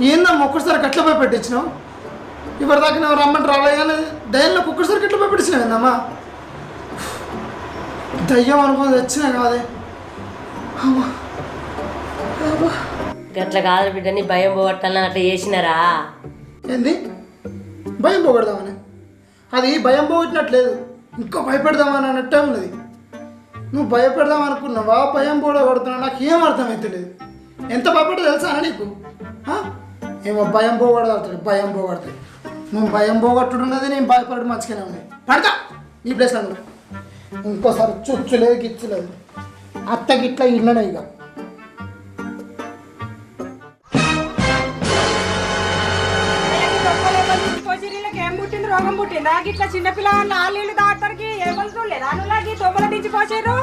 ఏందమ్మా ఒక్కసారి పోయి పెట్టించినావు? ఇప్పటిదాకా నువ్వు రమ్మంటే రాలే కానీ దయ్యంలోకి ఒక్కసారి గట్ల పోయి పెట్టించినావు ఏందమ్మా? దయ్యం అనుకుని తెచ్చినా కాదే. అమ్మా. గట్ల కాదు బిడ్డని భయం పోగొట్టాలని అట్లా చేసినారా? ఏంది? భయం పోగొడదామని? అది భయం పోగొట్టినట్లేదు. ఇంకో భయపెడదామని అన్నట్టే ఉన్నది. నువ్వు భయపెడదాం అనుకున్నావా? భయం పోగొడుతున్నా నాకు ఏం అర్థమైతలేదు. ఎంత భయపడో తెలుసా నీకు? ఆ? ఏమో భయం పోగొడతాడు భయం పోగొడతాడు. నువ్వు భయం పోగొట్టుడు ఉన్నది నేను భయపడడం మంచిగానే ఉన్నాయి పడతా! ఈ ప్లేస్ అందులో ఇంకోసారి చుచ్చులేదు గిచ్చులేదు అత్త గిట్ల ఇళ్ళనే ఇక ఏం పుట్టింది? రోగం పుట్టిందా? ఇట్లా చిన్నపిల్లలు నాలుగు దాటానికి ఎవరు చూడలేదు? అనులాగి దొమ్మల దించి పోసేరు